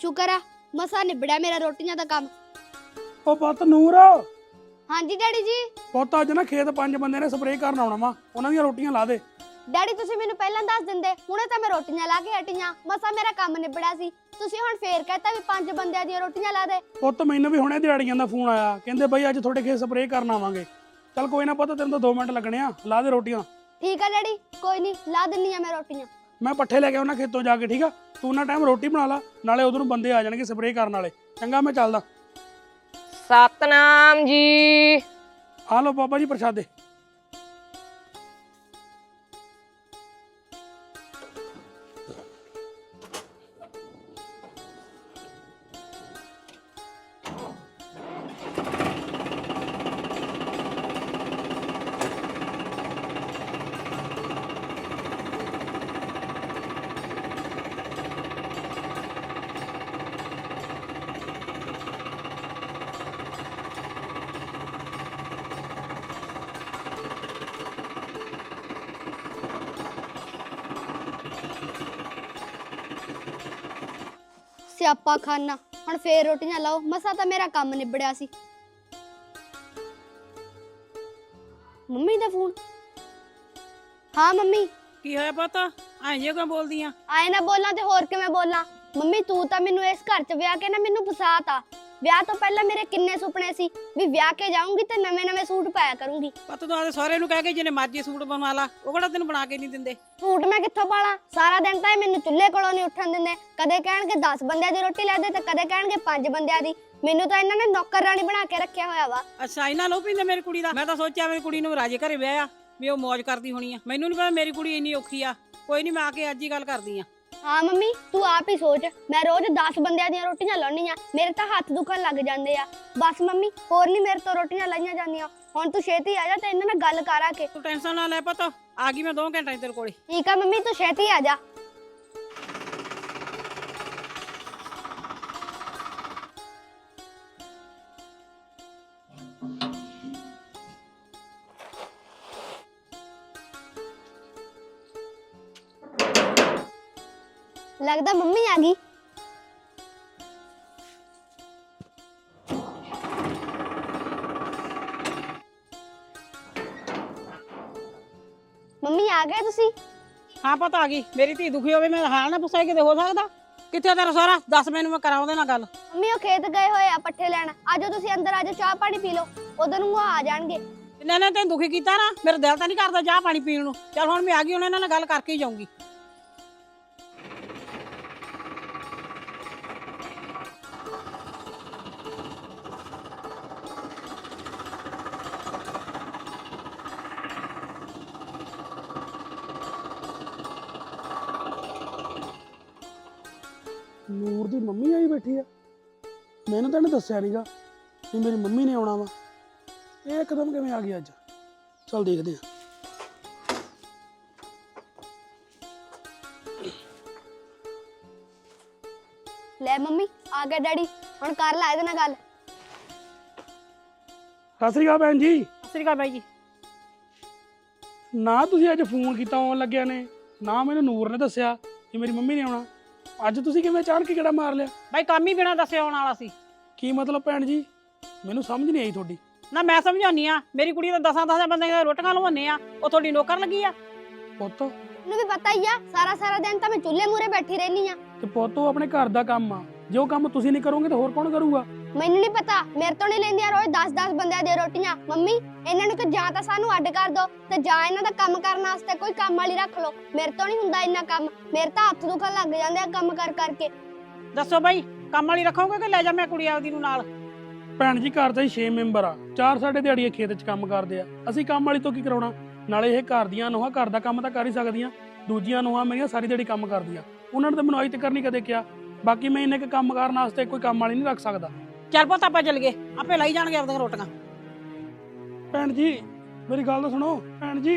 ਸ਼ੁਕਰ ਆ ਮਸਾ ਨਿਬੜਿਆ ਮੇਰਾ ਰੋਟੀਆਂ ਦਾ ਕੰਮ। ਉਹ ਪੁੱਤ ਨੂਰ। ਹਾਂਜੀ ਡੈਡੀ ਜੀ? ਪੁੱਤ ਅੱਜ ਨਾ ਖੇਤ ਪੰਜ ਬੰਦੇ ਨੇ ਸਪਰੇਅ ਕਰਨ ਆਉਣਾ ਵਾ ਉਹਨਾਂ ਦੀਆਂ ਰੋਟੀਆਂ ਲਾ ਦੇ। ਡੈਡੀ ਤੁਸੀਂ ਮੈਨੂੰ ਪਹਿਲਾਂ ਦੱਸ ਦਿੰਦੇ ਹੁਣੇ ਤਾਂ ਮੈਂ ਰੋਟੀਆਂ ਲਾ ਕੇ ਹਟੀਆਂ ਮਸਾ ਮੇਰਾ ਕੰਮ ਨਿਬੜਿਆ ਸੀ। ਤੁਸੀਂ ਹੁਣ ਫੇਰ ਕਹਤਾ ਵੀ ਪੰਜ ਬੰਦਿਆਂ ਦੀਆਂ ਰੋਟੀਆਂ ਲਾ ਦੇ। ਪੁੱਤ ਮੈਨੂੰ ਵੀ ਹੁਣੇ ਦਿਹਾੜੀਆਂ ਦਾ ਫੋਨ ਆਇਆ ਕਹਿੰਦੇ ਬਈ ਅੱਜ ਤੁਹਾਡੇ ਖੇਤ ਸਪਰੇਅ ਕਰਨ ਆਵਾਂਗੇ। ਚੱਲ ਕੋਈ ਨਾ ਪੁੱਤ ਤੈਨੂੰ ਤਾਂ 2 ਮਿੰਟ ਲੱਗਣੇ ਆ ਲਾ ਦੇ ਰੋਟੀਆਂ। ਠੀਕ ਆ ਡੈਡੀ ਕੋਈ ਨਹੀਂ ਲਾ ਦਿੰਨੀ ਆ ਮੈਂ ਰੋਟੀਆਂ। ਮੈਂ ਪੱਠੇ ਲੈ ਕੇ ਆਉਣਾ ਖੇਤੋਂ ਜਾ ਕੇ ਠੀਕ ਆ? ਤੂੰ ਉਹਨਾਂ ਟਾਈਮ ਰੋਟੀ ਬਣਾ ਲਾ ਨਾਲੇ ਉਧਰ ਨੂੰ ਬੰਦੇ ਆ ਜਾਣਗੇ ਸਪਰੇਅ ਕਰਨ ਵਾਲੇ। ਚੰਗਾ ਮੈਂ ਚੱਲਦਾ। ਸਤਨਾਮ ਜੀ। ਆ ਲਓ ਬਾਬਾ ਜੀ ਪ੍ਰਸ਼ਾਦੇ। ਸਿਆਪਾ ਖਾਨਾ। ਹੁਣ ਫੇਰ ਰੋਟੀਆਂ ਲਾਓ ਮਸਾ ਤਾਂ ਮੇਰਾ ਕੰਮ ਨਿਬੜਿਆ ਸੀ। ਮੰਮੀ ਦਾ ਫੋਨ। ਹਾਂ ਮੰਮੀ। ਕੀ ਹੋਇਆ ਪੁੱਤ? ਐਂ ਜੇ ਕਿਉਂ ਬੋਲਦੀ ਆ? ਆਏ ਨਾ ਬੋਲਾਂ ਤੇ ਹੋਰ ਕਿਵੇਂ ਬੋਲਾਂ? ਮੰਮੀ ਤੂੰ ਤਾਂ ਮੈਨੂੰ ਇਸ ਘਰ 'ਚ ਵਿਆਹ ਕੇ ਨਾ ਮੈਨੂੰ ਫਸਾਤਾ। ਵਿਆਹ ਤੋਂ ਪਹਿਲਾਂ ਮੇਰੇ ਕਿੰਨੇ ਸੁਪਨੇ ਸੀ ਵੀ ਵਿਆਹ ਕੇ ਜਾਊਂਗੀ ਤੇ ਨਵੇਂ-ਨਵੇਂ ਸੂਟ ਪਾਇਆ ਕਰੂੰਗੀ। ਪੁੱਤ ਤੂੰ ਆਦੇ ਸਹੁਰੇ ਨੂੰ ਕਹਿ ਕੇ ਜਿਹਨੇ ਮਰਜ਼ੀ ਸੂਟ ਬਣਵਾ ਲਾ ਉਹ ਕਿਹੜਾ ਤੈਨੂੰ ਬਣਾ ਕੇ ਨਹੀਂ ਦਿੰਦੇ? ਸੂਟ ਮੈਂ ਕਿੱਥੋਂ ਪਾਲਾਂ? ਸਾਰਾ ਦਿਨ ਤਾਂ ਇਹ ਮੈਨੂੰ ਚੁੱਲ੍ਹੇ ਕੋਲੋਂ ਨਹੀਂ ਉੱਠਣ ਦਿੰਦੇ। ਕਦੇ ਕਹਿਣਗੇ 10 ਬੰਦਿਆਂ ਦੀ ਰੋਟੀ ਲੈ ਦੇ ਤੇ ਕਦੇ ਕਹਿਣਗੇ 5 ਬੰਦਿਆਂ ਦੀ। ਮੈਨੂੰ ਤਾਂ ਇਹਨਾਂ ਨੇ ਨੌਕਰ ਰਾਣੀ ਬਣਾ ਕੇ ਰੱਖਿਆ ਹੋਇਆ ਵਾ। ਅੱਛਾ ਇਹਨਾਂ ਲੋ ਪੀਂਦੇ ਮੇਰੀ ਕੁੜੀ ਦਾ? ਮੈਂ ਤਾਂ ਸੋਚਿਆ ਮੇਰੀ ਕੁੜੀ ਨੂੰ ਰਾਜੇ ਘਰੇ ਵਿਆਹਿਆ ਵੀ ਉਹ ਮौज ਕਰਦੀ ਹੋਣੀ ਆ। ਮੈਨੂੰ ਨਹੀਂ ਪਤਾ ਮੇਰੀ ਕੁੜੀ ਇੰਨੀ ਔਖੀ ਆ। ਕੋਈ ਨਹੀਂ ਮੈਂ ਆ ਕੇ ਅੱਜ ਹੀ ਗੱਲ ਕਰਦੀ ਆ। ਹਾਂ ਮੰਮੀ ਤੂੰ ਆਪ ਹੀ ਸੋਚ। ਮੈਂ ਰੋਜ਼ 10 ਬੰਦਿਆਂ ਦੀਆਂ ਰੋਟੀਆਂ ਲਾਉਣੀ ਆ ਮੇਰੇ ਤਾਂ ਹੱਥ ਦੁਖਣ ਲੱਗ ਜਾਂਦੇ ਆ। ਬਸ ਮੰਮੀ ਹੋਰ ਨਹੀਂ ਮੇਰੇ ਤੋਂ ਰੋਟੀਆਂ ਲਾਈਆਂ ਜਾਂਦੀਆਂ। ਹੁਣ ਤੂੰ ਛੇਤੀ ਆ ਜਾ ਤੇ ਇਹਨਾਂ ਨਾਲ ਗੱਲ ਕਰ ਕੇ। ਤੂੰ ਟੈਨਸ਼ਨ ਨਾ ਲੈ ਪੁੱਤ। ਆ ਗਈ ਮੈਂ 2 ਘੰਟਿਆਂ ਤੇਰੇ ਕੋਲੇ। ਠੀਕ ਆ ਮੰਮੀ ਤੂੰ ਛੇਤੀ ਆ ਜਾ। ਲੱਗਦਾ ਮੰਮੀ ਆ ਗਈ। ਮੰਮੀ ਆ ਗਏ ਤੁਸੀਂ? ਹਾਂ ਪੁੱਤ ਆ ਗਈ। ਮੇਰੀ ਧੀ ਦੁਖੀ ਹੋਵੇ ਮੈਂ ਹਾਲ ਨਾ ਪੁੱਛਾਈ ਕਿਤੇ ਹੋ ਸਕਦਾ? ਕਿੱਥੇ ਤੇਰਾ ਸਹੁਰਾ? ਦੱਸ ਮੈਨੂੰ ਮੈਂ ਕਰਾਂ ਉਹਦੇ ਨਾਲ ਗੱਲ। ਮੰਮੀ ਉਹ ਖੇਤ ਗਏ ਹੋਏ ਆ ਪੱਠੇ ਲੈਣ। ਆਜੋ ਤੁਸੀਂ ਅੰਦਰ ਆਜੋ ਚਾਹ ਪਾਣੀ ਪੀ ਲਓ। ਉਧਰ ਨੂੰ ਉਹ ਆ ਜਾਣਗੇ। ਇਹਨਾਂ ਨੇ ਤੈਨੂੰ ਦੁਖੀ ਕੀਤਾ ਨਾ ਮੇਰਾ ਦਿਲ ਤਾਂ ਨਹੀਂ ਕਰਦਾ ਚਾਹ ਪਾਣੀ ਪੀਣ ਨੂੰ। ਚੱਲ ਹੁਣ ਮੈਂ ਆ ਗਈ ਉਹਨਾਂ ਨਾਲ ਗੱਲ ਕਰਕੇ ਹੀ ਜਾਊਂਗੀ। ਨੂਰ ਦੀ ਮੰਮੀ ਆਈ ਬੈਠੀ ਆ। ਮੈਨੂੰ ਤਾਂ ਇਹਨੇ ਦੱਸਿਆ ਨਹੀਂਗਾ ਕਿ ਮੇਰੀ ਮੰਮੀ ਨੇ ਆਉਣਾ ਵਾ। ਇਹ ਇੱਕਦਮ ਕਿਵੇਂ ਆ ਗਈ ਅੱਜ? ਚਲ ਦੇਖਦੇ ਆ। ਲੈ ਮੰਮੀ ਆ ਗਿਆ ਡੈਡੀ। ਹੁਣ ਕਰ ਲੈ ਇਹਦੇ ਨਾਲ ਗੱਲ। ਸਤਿ ਸ੍ਰੀ ਅਕਾਲ ਭੈਣ ਜੀ। ਸਤਿ ਸ੍ਰੀ ਅਕਾਲ ਬਾਈ ਜੀ। ਨਾ ਤੁਸੀਂ ਅੱਜ ਫੋਨ ਕੀਤਾ ਆਉਣ ਲੱਗਿਆ ਨੇ ਨਾ ਮੈਨੂੰ ਨੂਰ ਨੇ ਦੱਸਿਆ ਕਿ ਮੇਰੀ ਮੰਮੀ ਨੇ ਆਉਣਾ। ਅੱਜ ਤੁਸੀਂ ਕਿਵੇਂ ਅਚਾਨਕ ਹੀ ਕਿਹੜਾ ਮਾਰ ਲਿਆ? ਬਾਈ ਕੰਮ ਹੀ ਬਿਨਾ ਦੱਸੇ ਆਉਣ ਵਾਲਾ ਸੀ। ਕੀ ਮਤਲਬ ਭੈਣ ਜੀ? ਮੈਨੂੰ ਸਮਝ ਨਹੀਂ ਆਈ ਤੁਹਾਡੀ। ਨਾ ਮੈਂ ਸਮਝਾਉਣੀ ਆ ਮੇਰੀ ਕੁੜੀ ਤਾਂ ਦਸਾਂ ਦਸਾਂ ਬੰਦੇ ਦੀਆਂ ਰੋਟੀਆਂ ਲਵਾਉਂਦੇ ਆ। ਉਹ ਤੁਹਾਡੀ ਨੌਕਰ ਲੱਗੀ ਆ। ਪੁੱਤ। ਮੈਨੂੰ ਵੀ ਪਤਾ ਹੀ ਆ ਸਾਰਾ ਸਾਰਾ ਦਿਨ ਤਾਂ ਮੈਂ ਚੁੱਲ੍ਹੇ ਮੂਰੇ ਬੈਠੀ ਰਹਿਨੀ ਆ। ਤੇ ਪੁੱਤ ਉਹ ਆਪਣੇ ਘਰ ਦਾ ਕੰਮ ਆ। ਜੇ ਉਹ ਕੰਮ ਤੁਸੀਂ ਨਹੀਂ ਕਰੋਗੇ ਤਾਂ ਹੋਰ ਕੌਣ ਕਰੂਗਾ? ਮੈਨੂੰ ਨਹੀਂ ਪਤਾ ਮੇਰੇ ਤੋਂ ਨਹੀਂ ਲੈਂਦੀਆਂ ਰੋਜ਼ 10-10 ਬੰਦਿਆਂ ਦੀਆਂ ਰੋਟੀਆਂ। ਮੰਮੀ ਇਹਨਾਂ ਨੂੰ ਕਿ ਜਾਂ ਤਾਂ ਸਾਨੂੰ ਅੱਡ ਕਰ ਦੋ ਤੇ ਜਾਂ ਇਹਨਾਂ ਦਾ ਕੰਮ ਕਰਨ ਵਾਸਤੇ ਕੋਈ ਕੰਮ ਵਾਲੀ ਰੱਖ ਲਓ। ਮੇਰੇ ਤੋਂ ਨਹੀਂ ਹੁੰਦਾ ਇੰਨਾ ਕੰਮ। ਮੇਰੇ ਤਾਂ ਹੱਥ ਦੁਖਣ ਲੱਗ ਜਾਂਦੇ ਆ ਕੰਮ ਕਰ ਕਰਕੇ। ਦੱਸੋ ਬਾਈ ਕੰਮ ਵਾਲੀ ਰੱਖੋਗੇ ਕਿ ਲੈ ਜਾ ਮੈਂ ਕੁੜੀ ਆਪਦੀ ਨੂੰ ਨਾਲ? ਭੈਣ ਜੀ ਘਰ ਦਾ ਹੀ 6 ਮੈਂਬਰ ਆ। ਚਾਰ ਸਾਡੇ ਦਿਹਾੜੀਏ ਖੇਤ 'ਚ ਕੰਮ ਕਰਦੇ ਆ। ਅਸੀਂ ਕੰਮ ਵਾਲੀ ਤੋਂ ਕੀ ਕਰਾਉਣਾ? ਨਾਲੇ ਇਹ ਘਰ ਦੀਆਂ ਨੋਹਾਂ ਘਰ ਦਾ ਕੰਮ ਤਾਂ ਕਰ ਹੀ ਸਕਦੀਆਂ। ਦੂਜੀਆਂ ਨੋਹਾਂ ਮੇਰੀਆਂ ਸਾਰੀ ਦਿਹਾੜੀ ਕੰਮ ਕਰਦੀਆਂ। ਉਹਨਾਂ ਨੇ ਤਾਂ ਮੈਨੂੰ ਅੱਜ ਤੱਕ ਨਹੀਂ ਕਦੇ ਕਿਹਾ। ਬਾਕੀ ਮੈਂ ਕੁ ਕੰਮ ਕਰਨ ਵਾਸਤੇ ਕੋਈ ਕੰਮ ਵਾਲੀ ਨਹੀਂ ਰੱਖ ਸਕਦਾ। ਚੱਲ ਪੁੱਤ ਆਪਾਂ ਚੱਲ ਗਏ। ਆਪੇ ਲਈ ਜਾਣਗੇ ਆਪਦੀਆਂ ਰੋਟੀਆਂ। ਭੈਣ ਜੀ ਮੇਰੀ ਗੱਲ ਤਾਂ ਸੁਣੋ ਭੈਣ ਜੀ।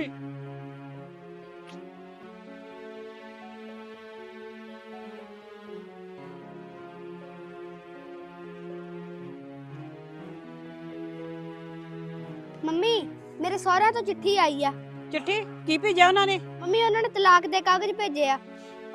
ਮੰਮੀ ਮੇਰੇ ਸਹੁਰਿਆਂ ਤੋਂ ਚਿੱਠੀ ਆਈ ਆ। ਚਿੱਠੀ? ਕੀ ਭੇਜਿਆ ਉਹਨਾਂ ਨੇ? ਮੰਮੀ ਉਹਨਾਂ ਨੇ ਤਲਾਕ ਦੇ ਕਾਗਜ਼ ਭੇਜੇ ਆ।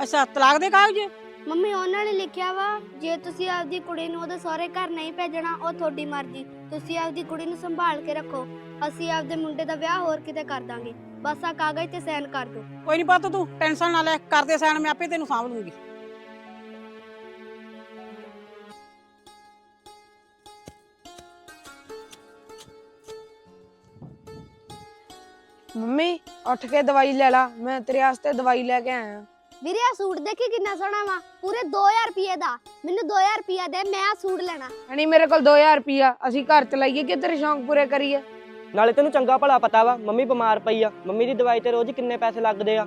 ਅੱਛਾ ਤਲਾਕ ਦੇ ਕਾਗਜ਼? ਮੰਮੀ ਉਹਨਾਂ ਨੇ ਲਿਖਿਆ ਵਾ ਜੇ ਤੁਸੀਂ ਆਪਦੀ ਕੁੜੀ ਨੂੰ ਉਹਦੇ ਸਹੁਰੇ ਘਰ ਨਹੀਂ ਭੇਜਣਾ ਉਹ ਤੁਹਾਡੀ ਮਰਜ਼ੀ। ਤੁਸੀਂ ਆਪਦੀ ਕੁੜੀ ਨੂੰ ਸੰਭਾਲ ਕੇ ਰੱਖੋ। ਅਸੀਂ ਆਪਦੇ ਮੁੰਡੇ ਦਾ ਵਿਆਹ ਹੋਰ ਕਿਤੇ ਕਰ ਦਾਂਗੇ। ਬਸ ਆ ਕਾਗਜ਼ ਤੇ ਸਾਈਨ ਕਰ ਦਿਓ। ਕੋਈ ਨਹੀਂ ਪੁੱਤ ਤੂੰ ਟੈਨਸ਼ਨ ਨਾ ਲੈ ਕਰਦੇ ਸੈਨ ਮੈਂ ਆਪੇ ਤੈਨੂੰ ਸਾਂਭ ਲੂੰਗੀ। ਮੰਮੀ ਉੱਠ ਕੇ ਦਵਾਈ ਲੈ ਲਾ। ਮੈਂ ਤੇਰੇ ਵਾਸਤੇ ਦਵਾਈ ਲੈ ਕੇ ਆਇਆ। ਵੀਰੇ ਆ ਸੂਟ ਦੇਖੀ ਕਿੰਨਾ ਸੋਹਣਾ ਵਾ? ਪੂਰੇ 2000 ਰੁਪਏ ਦਾ। ਮੈਨੂੰ 2000 ਰੁਪਏ ਦੇ ਮੈਂ ਆ ਸੂਟ ਲੈਣਾ। ਹਣੀ ਮੇਰੇ ਕੋਲ 2000 ਰੁਪਿਆ ਅਸੀਂ ਘਰ ਚਲਾਈਏ ਕਿ ਤੇਰੇ ਸ਼ੌਂਕ ਪੂਰੇ ਕਰੀਏ? ਨਾਲੇ ਤੈਨੂੰ ਚੰਗਾ ਭਲਾ ਪਤਾ ਵਾ ਮੰਮੀ ਬਿਮਾਰ ਪਈ ਆ। ਮੰਮੀ ਦੀ ਦਵਾਈ ਤੇ ਰੋਜ਼ ਕਿੰਨੇ ਪੈਸੇ ਲੱਗਦੇ ਆ।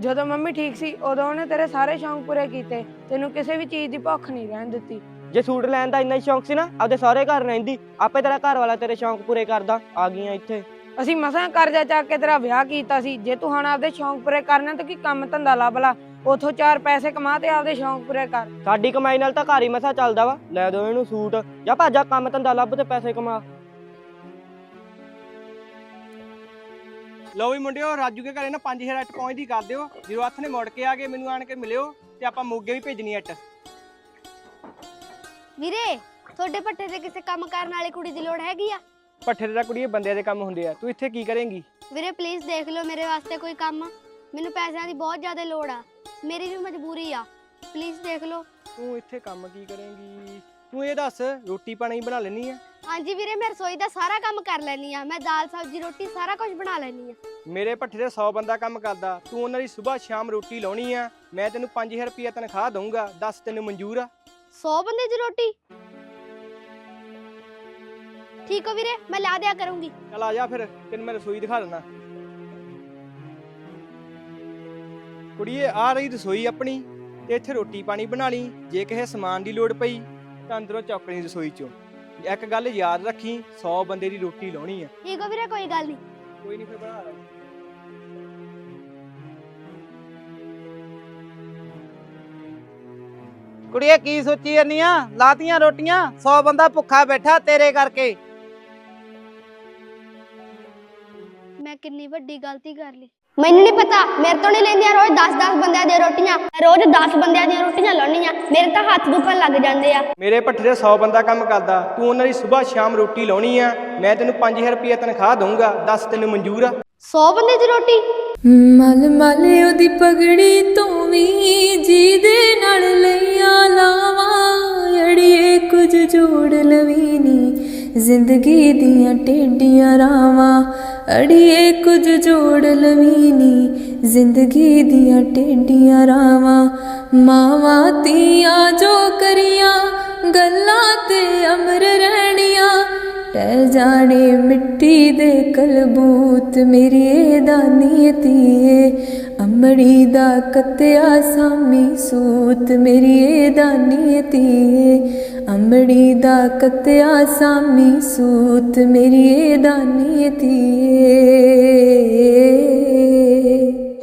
ਜਦੋਂ ਮੰਮੀ ਠੀਕ ਸੀ ਉਦੋਂ ਉਹਨੇ ਤੇਰੇ ਸਾਰੇ ਸ਼ੌਂਕ ਪੂਰੇ ਕੀਤੇ। ਤੈਨੂੰ ਕਿਸੇ ਵੀ ਚੀਜ਼ ਦੀ ਭੁੱਖ ਨਹੀਂ ਰਹਿਣ ਦਿੱਤੀ। ਜੇ ਸੂਟ ਲੈਣ ਦਾ ਇੰਨਾ ਹੀ ਸ਼ੌਂਕ ਸੀ ਨਾ ਆਪਦੇ ਸਹੁਰੇ ਘਰ ਰਹਿੰਦੀ। ਆਪੇ ਤੇਰਾ ਘਰ ਵਾਲਾ ਤੇਰੇ ਸ਼ੌਂਕ ਪੂਰੇ ਕਰਦਾ। ਆ ਗਈਆਂ ਇੱਥੇ। ਅਸੀਂ ਮਸਾਂ ਕਰਜ਼ਾ ਚੱਕ ਕੇ ਤੇਰਾ ਵਿਆਹ ਕੀਤਾ ਸੀ। ਜੇ ਤੂੰ ਹੁਣ ਆਪਦੇ ਸ਼ੌਂਕ ਪੂਰੇ ਕਰਨੇ ਤਾਂ ਕੀ ਕੰਮ ਧੰਦਾ ਲੱਭ ਲਾ ਉਥੋਂ ਚਾਰ ਪੈਸੇ ਕਮਾ ਤੇ ਆਪਦੇ ਸ਼ੌਂਕ ਪੂਰੇ ਕਰ। ਸਾਡੀ ਕਮਾਈ ਨਾਲ ਤਾਂ ਘਰ ਹੀ ਮਸਾ ਚੱਲਦਾ ਵਾ। ਲੈ ਦੋ ਇਹਨੂੰ ਸੂਟ। ਜਾਂ ਭਾਜਾ ਕੰਮ ਧੰਦਾ ਲੱਭ ਤੇ ਪੈਸੇ ਕਮਾ। ਲਓ ਵੀ ਮੁੰਡਿਓ ਰਾਜੂ ਕੇ ਘਰੇ ਨਾ 5000 ਅੱਟ ਪਹੁੰਚਦੀ ਕਰ ਦਿਓ। ਜਦੋਂ ਹੱਥ ਨੇ ਮੁੜ ਕੇ ਆ ਗਏ ਮੈਨੂੰ ਆਣ ਕੇ ਮਿਲਿਓ ਤੇ ਆਪਾਂ ਮੋਗੇ ਵੀ ਭੇਜਣੀ ਅੱਟ। ਵੀਰੇ ਤੁਹਾਡੇ ਪੱਠੇ ਤੇ ਕਿਸੇ ਕੰਮ ਕਰਨ ਵਾਲੀ ਕੁੜੀ ਦੀ ਲੋੜ ਹੈਗੀ ਆ? ਪੱਠੇ ਤੇ ਤਾਂ ਕੁੜੀਏ ਬੰਦਿਆਂ ਦੇ ਕੰਮ ਹੁੰਦੇ ਆ। ਤੂੰ ਇੱਥੇ ਕੀ ਕਰੇਂਗੀ? ਵੀਰੇ ਪਲੀਜ਼ ਦੇਖ ਲਓ ਮੇਰੇ ਵਾਸਤੇ ਕੋਈ ਕੰਮ। ਮੈਨੂੰ ਪੈਸਿਆਂ ਦੀ ਬਹੁਤ ਜ਼ਿਆਦਾ ਲੋੜ ਆ। ਮੇਰੀ ਵੀ ਮਜਬੂਰੀ ਆ। ਪਲੀਜ਼ ਦੇਖ ਲਓ। ਤੂੰ ਇੱਥੇ ਕੰਮ ਕੀ ਕਰੇਂਗੀ? ਤੂੰ ਇਹ ਦੱਸ ਰੋਟੀ ਪਾਣੀ ਬਣਾ ਲੈਣੀ ਆ? ਹਾਂਜੀ ਵੀਰੇ ਮੈਂ ਰਸੋਈ ਦਾ ਸਾਰਾ ਕੰਮ ਕਰ ਲੈਣੀ ਆ। ਮੈਂ ਦਾਲ ਸਬਜ਼ੀ ਰੋਟੀ ਸਾਰਾ ਕੁਝ ਬਣਾ ਲੈਣੀ ਆ। ਮੇਰੇ ਪੱਠੇ ਤੇ 100 ਬੰਦਾ ਕੰਮ ਕਰਦਾ। ਤੂੰ ਉਹਨਾਂ ਦੀ ਸਵੇਰ ਸ਼ਾਮ ਰੋਟੀ ਲਾਉਣੀ ਆ। ਮੈਂ ਤੈਨੂੰ 5000 ਰੁਪਏ ਤਨਖਾਹ ਦਊਂਗਾ। ਦੱਸ ਤੈਨੂੰ ਮਨਜ਼ੂਰ ਆ? 100 ਬੰਦੇ ਦੀ ਰੋਟੀ? ਠੀਕ ਹੋ ਵੀਰੇ? ਮੈਂ ਲਾ ਦਿਆ ਕਰੂੰਗੀ। ਚੱਲ ਆ ਜਾ ਫਿਰ ਤੈਨੂੰ ਮੈਂ ਰਸੋਈ ਦਿਖਾ ਦਿੰਦਾ। ਕੁੜੀਏ ਆ ਰਹੀ ਰਸੋਈ ਆਪਣੀ। ਤੇ ਇੱਥੇ ਰੋਟੀ ਪਾਣੀ ਬਣਾ ਲਈ। ਜੇ ਕਿਸੇ ਸਮਾਨ ਦੀ ਲੋੜ ਪਈ ਤਾਂ ਅੰਦਰੋਂ ਚੌਕਣੀ ਰਸੋਈ ਚੋਂ। ਇੱਕ ਗੱਲ ਯਾਦ ਰੱਖੀ 100 ਬੰਦੇ ਦੀ ਰੋਟੀ ਲਾਉਣੀ ਆ। ਠੀਕ ਹੋ ਵੀਰੇ ਕੋਈ ਗੱਲ ਨਹੀਂ। ਕੋਈ ਨਹੀਂ ਫਿਰ ਬਣਾ ਲਾ। ਕੁੜੀਏ ਕੀ ਸੋਚੀ ਜਾਂਦੀਆਂ ਲਾਤੀਆਂ ਰੋਟੀਆਂ 100 ਬੰਦਾ ਭੁੱਖਾ ਬੈਠਾ ਤੇਰੇ ਕਰਕੇ। ਕਿੰਨੀ ਵੱਡੀ ਗਲਤੀ ਕਰ ਲਈ? ਮੈਨੂੰ ਨਹੀਂ ਪਤਾ। ਮੇਰੇ ਤੋਂ ਨਹੀਂ ਲੈਂਦੀਆਂ ਰੋਜ਼ 10-10 ਬੰਦਿਆਂ ਦੀਆਂ ਰੋਟੀਆਂ। ਮੈਂ ਰੋਜ਼ 10 ਬੰਦਿਆਂ ਦੀਆਂ ਰੋਟੀਆਂ ਲਾਉਣੀਆਂ ਮੇਰੇ ਤਾਂ ਹੱਥ ਦੁਖਣ ਲੱਗ ਜਾਂਦੇ ਆ। ਮੇਰੇ ਪੱਠੇ ਤੇ 100 ਬੰਦਾ ਕੰਮ ਕਰਦਾ। ਤੂੰ ਉਹਨਾਂ ਦੀ ਸਵੇਰ ਸ਼ਾਮ ਰੋਟੀ ਲਾਉਣੀ ਆ। ਮੈਂ ਤੈਨੂੰ 5000 ਰੁਪਏ ਤਨਖਾਹ ਦਊਂਗਾ। ਦੱਸ ਤੈਨੂੰ ਮਨਜ਼ੂਰ ਆ। 100 ਬੰਦੇ ਦੀ ਰੋਟੀ? ਮਲ ਮਲ ਉਹਦੀ ਪਗੜੀ ਤੂੰ ਵੀ ਜਿਹਦੇ ਨਾਲ ਲਈਆਂ ਲਾਵਾਂ। ਅੜੀਏ ਕੁਝ ਜੋੜ ਲਵੀ ਨੀ। ਜ਼ਿੰਦਗੀ ਦੀਆਂ ਟੇਡੀਆਂ ਰਾਵਾਂ। ਅੜੀਏ ਕੁਝ ਜੋੜ ਲਵੀ ਨੀ। ਜ਼ਿੰਦਗੀ ਦੀਆਂ ਟੇਡੀਆਂ ਰਾਵਾਂ, ਮਾਵਾਂ ਧੀਆਂ ਜੋ ਕਰੀਆਂ, ਗੱਲਾਂ ਤੇ ਅਮਰ ਰਹਿਣੀਆਂ। ਟਹਿ ਜਾਣੇ ਮਿੱਟੀ ਦੇ ਕਲਬੂਤ, ਮੇਰੀ ਇਹ ਦਾਨੀ ਧੀਏ। ਅਮੜੀ ਦਾ ਕਤਿਆ ਸਾਮੀ ਸੂਤ ਮੇਰੀ ਇਹ ਦਾਨੀ ਧੀਏ। ਅਮੜੀ ਦਾ ਕਤਿਆ ਸਾਮੀ ਸੂਤ ਮੇਰੀ ਇਹ ਦਾਨੀ ਧੀਏ।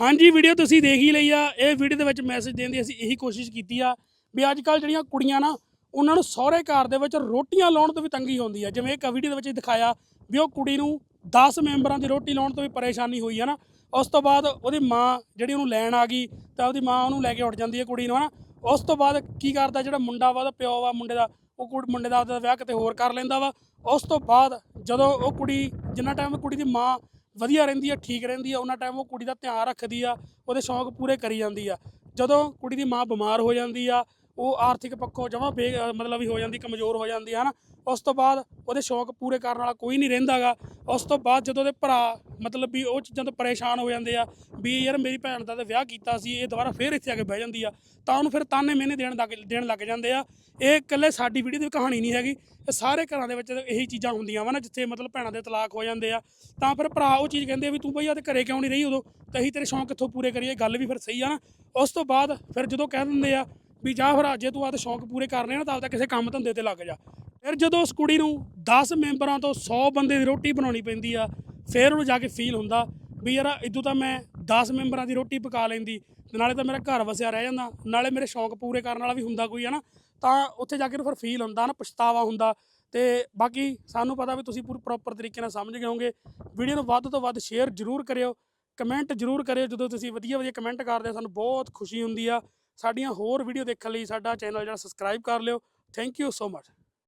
ਹਾਂਜੀ, ਵੀਡੀਓ ਤੁਸੀਂ ਦੇਖ ਹੀ ਲਈ ਆ। ਇਹ ਵੀਡੀਓ ਦੇ ਵਿੱਚ ਮੈਸੇਜ ਦੇਣ ਦੀ ਅਸੀਂ ਇਹੀ ਕੋਸ਼ਿਸ਼ ਕੀਤੀ ਆ ਵੀ ਅੱਜ ਕੱਲ ਜਿਹੜੀਆਂ ਕੁੜੀਆਂ ਨਾ, ਉਹਨਾਂ ਨੂੰ ਸਹੁਰੇ ਘਰ ਦੇ ਵਿੱਚ ਰੋਟੀਆਂ ਲਾਉਣ ਤੋਂ ਵੀ ਤੰਗੀ ਹੁੰਦੀ ਆ। ਜਿਵੇਂ ਇੱਕ ਵੀਡੀਓ ਦੇ ਵਿੱਚ ਦਿਖਾਇਆ ਵੀ ਉਹ ਕੁੜੀ ਨੂੰ 10 ਮੈਂਬਰਾਂ ਦੀ ਰੋਟੀ ਲਾਉਣ ਤੋਂ ਵੀ ਪਰੇਸ਼ਾਨੀ ਹੋਈ ਹੈ ਨਾ। ਉਸ ਤੋਂ ਬਾਅਦ ਉਹਦੀ ਮਾਂ ਜਿਹੜੀ ਉਹਨੂੰ ਲੈਣ ਆ ਗਈ, ਤਾਂ ਉਹਦੀ ਮਾਂ ਉਹਨੂੰ ਲੈ ਕੇ ਉੱਠ ਜਾਂਦੀ ਹੈ ਕੁੜੀ ਨੂੰ, ਹਨਾ? ਉਸ ਤੋਂ ਬਾਅਦ ਕੀ ਕਰਦਾ ਜਿਹੜਾ ਮੁੰਡਾ ਵਾ, ਉਹਦਾ ਪਿਓ ਵਾ, ਮੁੰਡੇ ਦਾ, ਉਹ ਕੁੜ- ਮੁੰਡੇ ਦਾ ਉਹਦਾ ਵਿਆਹ ਕਿਤੇ ਹੋਰ ਕਰ ਲੈਂਦਾ ਵਾ। ਉਸ ਤੋਂ ਬਾਅਦ ਜਦੋਂ ਉਹ ਕੁੜੀ, ਜਿੰਨਾ ਟਾਈਮ ਕੁੜੀ ਦੀ ਮਾਂ ਵਧੀਆ ਰਹਿੰਦੀ ਆ, ਠੀਕ ਰਹਿੰਦੀ ਆ, ਉਹਨਾਂ ਟਾਈਮ ਉਹ ਕੁੜੀ ਦਾ ਧਿਆਨ ਰੱਖਦੀ ਆ, ਉਹਦੇ ਸ਼ੌਂਕ ਪੂਰੇ ਕਰੀ ਜਾਂਦੀ ਆ। ਜਦੋਂ ਕੁੜੀ ਦੀ ਮਾਂ ਬਿਮਾਰ ਹੋ ਜਾਂਦੀ ਆ ਉਹ ਆਰਥਿਕ ਪੱਖੋਂ ਜਮਾ ਬੇ ਮਤਲਬ ਵੀ ਹੋ ਜਾਂਦੀ, ਕਮਜ਼ੋਰ ਹੋ ਜਾਂਦੀ ਆ ਨਾ ਉਸ ਤੋਂ ਬਾਅਦ ਉਹਦੇ ਸ਼ੌਂਕ ਪੂਰੇ ਕਰਨ ਵਾਲਾ ਕੋਈ ਨਹੀਂ ਰਹਿੰਦਾਗਾ ਉਸ ਤੋਂ ਬਾਅਦ ਜਦੋਂ ਉਹਦੇ ਭਰਾ ਮਤਲਬ ਵੀ ਉਹ ਚੀਜ਼ਾਂ ਤੋਂ ਪਰੇਸ਼ਾਨ ਹੋ ਜਾਂਦੇ ਆ, ਵੀ ਯਾਰ ਮੇਰੀ ਭੈਣ ਦਾ ਤਾਂ ਵਿਆਹ ਕੀਤਾ ਸੀ, ਇਹ ਦੁਬਾਰਾ ਫੇਰ ਇੱਥੇ ਆ ਕੇ ਬਹਿ ਜਾਂਦੀ ਆ, ਤਾਂ ਉਹਨੂੰ ਫਿਰ ਤਾਨੇ ਮਿਹਨੇ ਦੇਣ ਲੱਗ ਦੇਣ ਲੱਗ ਜਾਂਦੇ ਆ। ਇਹ ਇਕੱਲੇ ਸਾਡੀ ਵੀਡੀਓ ਦੀ ਕਹਾਣੀ ਨਹੀਂ ਹੈਗੀ। ਇਹ ਸਾਰੇ ਘਰਾਂ ਦੇ ਵਿੱਚ ਇਹੀ ਚੀਜ਼ਾਂ ਹੁੰਦੀਆਂ ਵਾ ਨਾ, ਜਿੱਥੇ ਮਤਲਬ ਭੈਣਾਂ ਦੇ ਤਲਾਕ ਹੋ ਜਾਂਦੇ ਆ। ਤਾਂ ਫਿਰ ਭਰਾ ਉਹ ਚੀਜ਼ ਕਹਿੰਦੇ ਆ ਵੀ ਤੂੰ ਬਈ ਉਹਦੇ ਘਰੇ ਕਿਉਂ ਨਹੀਂ ਰਹੀ ਉਦੋਂ? ਤਾਂ ਤੇਰੇ ਸ਼ੌਂਕ ਕਿੱਥੋਂ ਪੂਰੇ ਕਰੀਏ, ਗੱਲ ਵੀ ਫਿਰ ਸਹੀ ਆ ਨਾ। ਉਸ ਤੋਂ ਬਾਅਦ ਫਿਰ ਜਦੋਂ ਕਹਿ ਦਿੰਦੇ ਆ ਵੀ ਜਾ ਫਿਰ ਅੱਜ ਤੂੰ ਆਦੇ ਸ਼ੌਂਕ ਪੂਰੇ ਕਰਨੇ ਆ ਨਾ ਤਾਂ ਆਪਦਾ ਕਿਸੇ ਕੰਮ ਧੰਦੇ ਤੇ ਲੱਗ ਜਾ। ਫਿਰ ਜਦੋਂ ਉਸ ਕੁੜੀ ਨੂੰ 10 ਮੈਂਬਰਾਂ ਤੋਂ 100 ਬੰਦੇ ਦੀ ਰੋਟੀ ਬਣਾਉਣੀ ਪੈਂਦੀ ਆ, ਫਿਰ ਉਹਨੂੰ ਜਾ ਕੇ ਫੀਲ ਹੁੰਦਾ ਵੀ ਯਾਰ ਇਦੋਂ ਤਾਂ ਮੈਂ 10 ਮੈਂਬਰਾਂ ਦੀ ਰੋਟੀ ਪਕਾ ਲੈਂਦੀ, ਨਾਲੇ ਤਾਂ ਮੇਰਾ ਘਰ ਵਸਿਆ ਰਹਿ ਜਾਂਦਾ, ਨਾਲੇ ਮੇਰੇ ਸ਼ੌਂਕ ਪੂਰੇ ਕਰਨ ਵਾਲਾ ਵੀ ਹੁੰਦਾ ਕੋਈ ਹੈ ਨਾ ਤਾਂ ਉੱਥੇ ਜਾ ਕੇ ਫਿਰ ਫੀਲ ਹੁੰਦਾ ਨਾ, ਪਛਤਾਵਾ ਹੁੰਦਾ ਤੇ ਬਾਕੀ ਸਾਨੂੰ ਪਤਾ ਵੀ ਤੁਸੀਂ ਪੂਰੀ ਪ੍ਰੋਪਰ ਤਰੀਕੇ ਨਾਲ ਸਮਝ ਗਏ ਹੋਗੇ ਵੀਡੀਓ ਨੂੰ ਵੱਧ ਤੋਂ ਵੱਧ ਸ਼ੇਅਰ ਜ਼ਰੂਰ ਕਰਿਓ ਕਮੈਂਟ ਜ਼ਰੂਰ ਕਰਿਓ, ਜਦੋਂ ਤੁਸੀਂ ਵਧੀਆ ਵਧੀਆ ਕਮੈਂਟ ਕਰਦੇ ਹੋ, ਸਾਨੂੰ ਬਹੁਤ ਖੁਸ਼ੀ ਹੁੰਦੀ ਆ। ਸਾਡੀਆਂ ਹੋਰ ਵੀਡੀਓ ਦੇਖਣ ਲਈ ਸਾਡਾ ਚੈਨਲ ਜਿਹੜਾ ਸਬਸਕ੍ਰਾਈਬ ਕਰ ਲਿਓ। Thank you so much